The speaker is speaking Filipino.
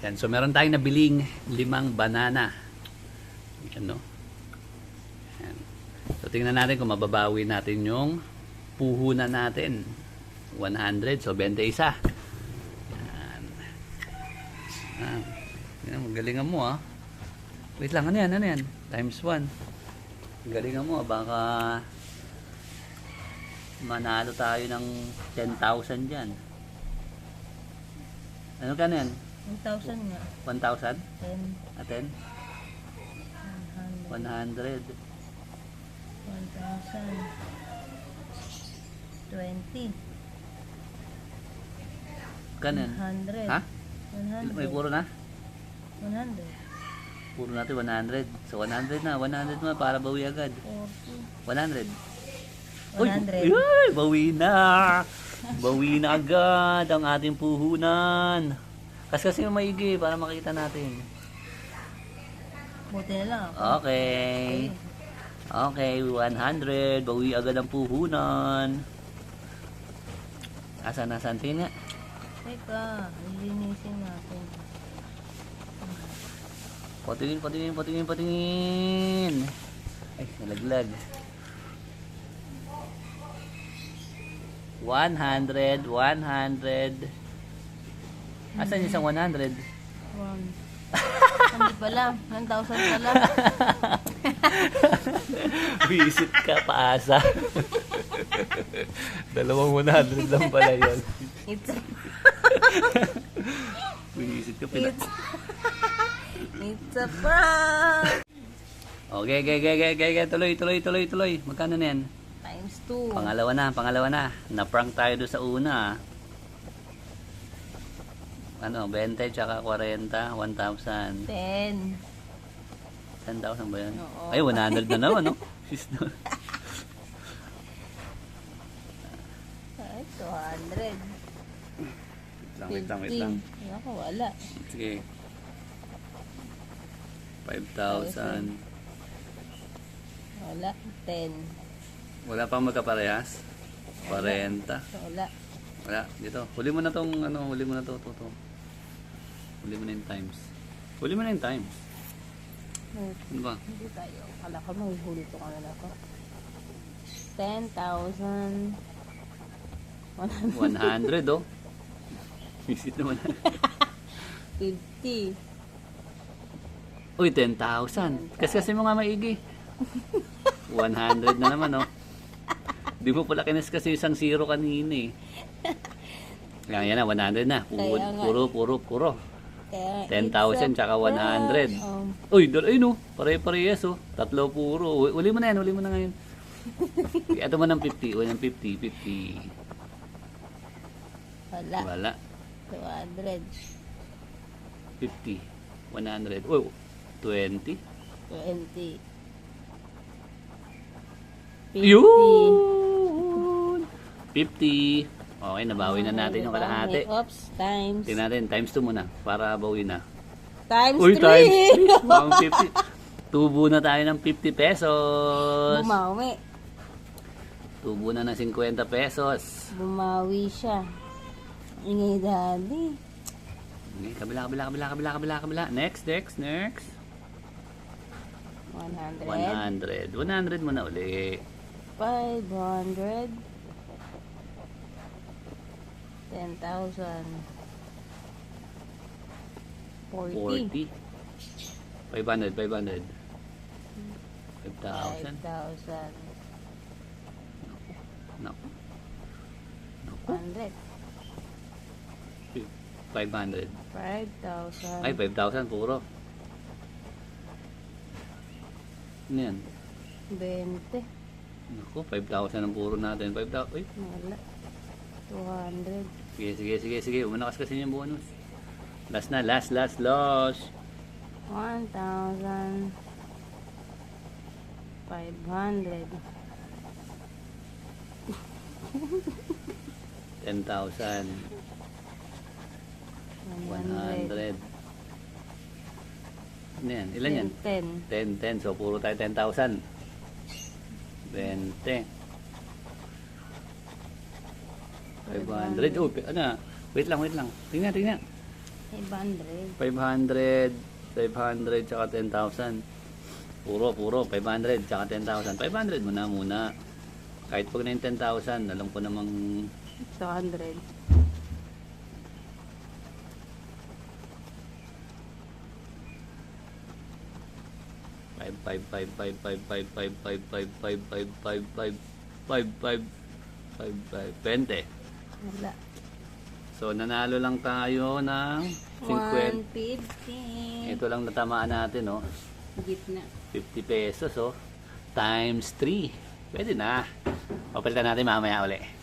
Yan, so meron tayong nabiling limang banana. Yan, no? Yan. So tingnan natin kung mababawi natin yung puhunan natin. 100, so 21. Yan. Ah, yan, magalingan mo ah. Wait lang, ano yan, ano yan? Times 1. Galingan mo, ah, baka manalo tayo ng 10,000 dyan. Ano ka na yan? 1,000 nga. 1,000? 10, Aten? 100, 100. 1,000, 20, Kanan? 100, Ha? 100, May puro na? 100, Puro natin 100. So 100 na. 100 na para bawi agad. 40, 100. Uy, 100. Uy, bawi na. Bawi na agad ang ating puhunan. Kasi kasi maigi para makita natin. Buti na lang ako. Okay. Okay, 100. Bawi agad ang puhunan. Asan na santin nga? Teka, lilinisin natin. Patingin, patingin, patingin, patingin. Ay, nalaglag. 100, 100. Asan yung isang 100? One. Hindi pala, 1,000 pala. Visit ka, paasa. Dalawang 100 lang pala yun. It's, Visit ka, pina... it's, it's a prank! Okay, okay, okay, okay, okay, okay. Tuloy, tuloy, tuloy, tuloy. Magkano na yan? Times 2. Pangalawa na, pangalawa na. Na-prank tayo doon sa una. Ano, 20 tsaka 40, 1,000. 10. 10,000 ba yan? Oo. Ay, 100 na naman, no? Sis, no? Ay, 200. Wait lang, wait lang, wait lang. 50. Ako, wala. Sige. 5,000. Wala. 10. Wala pang magkaparehas? 40. Wala. Wala, dito. Huli mo na tong, ano, huli mo na to, to, to. Huli mo na yung times. Huli mo na yung times. Hmm, Ano ba? Hindi tayo. Kala ko mahuhuli to kanila ko. 10,000. 100, oh. Visit naman. 150. Uy, 10,000. Kasi kasi mo nga maigi. 100 na naman, oh. Di mo pala kinis kasi isang zero kanina, eh. Yan, yan na, 100 na. Puro, puro, puro, puro. Kaya 10,000 tsaka 100. Um, Uy, dal ayun, oh. Pare-parehas, oh. Tatlo puro. Uli- Uli mo na yan, uli mo na ngayon. Ito mo ng 50, uli ng 50, 50. wala. Wala. 200. 50. 100. Uy, 20. 20. 50. Yun! 50. Okay, nabawi na natin yung kalahati. Oops, times. Tingnan natin, times 2 muna para bawi na. Times Uy, 3. times 3. Mukhang 50. Tubo na tayo ng 50 pesos. Bumawi. Tubo na ng 50 pesos. Bumawi siya. Ingay daddy. Okay, kabila, kabila, kabila, kabila, kabila, kabila. Next, next, next. 100. 100. 100 mo na uli. 500. 10,000. 40. 40. 500, 500. 5,000. 5,000. Naku. 100. 500. 5,000. Ay, 5,000 puro. Ano yan? 20. Naku, 5,000 ang puro natin. 5,000. Uy, Wala. 200. Sige, sige, sige, sige. Umanakas kasi yung bonus. Last na, last, last, last. 1,000. 500. 10,000. 100. Ano yan? Ilan yan? 10. 10, 10. So, puro tayo 10,000. 20. 500. Oh, ano? Wait lang, wait lang. Tingnan, tingnan. 500. 500, 500, tsaka 10,000. Puro, puro, 500, tsaka 10,000. 500 mo na muna. Kahit pag na yung 10,000, alam ko namang 200. five, five, five, five, five, five, five, five, five, five, five, five, five, five, five, five, five, 20. Wala. So, nanalo lang tayo ng 50. 150. Ito lang natamaan natin, oh. Gitna. 50 pesos, oh. Times 3. Pwede na. Papalitan natin mamaya uli.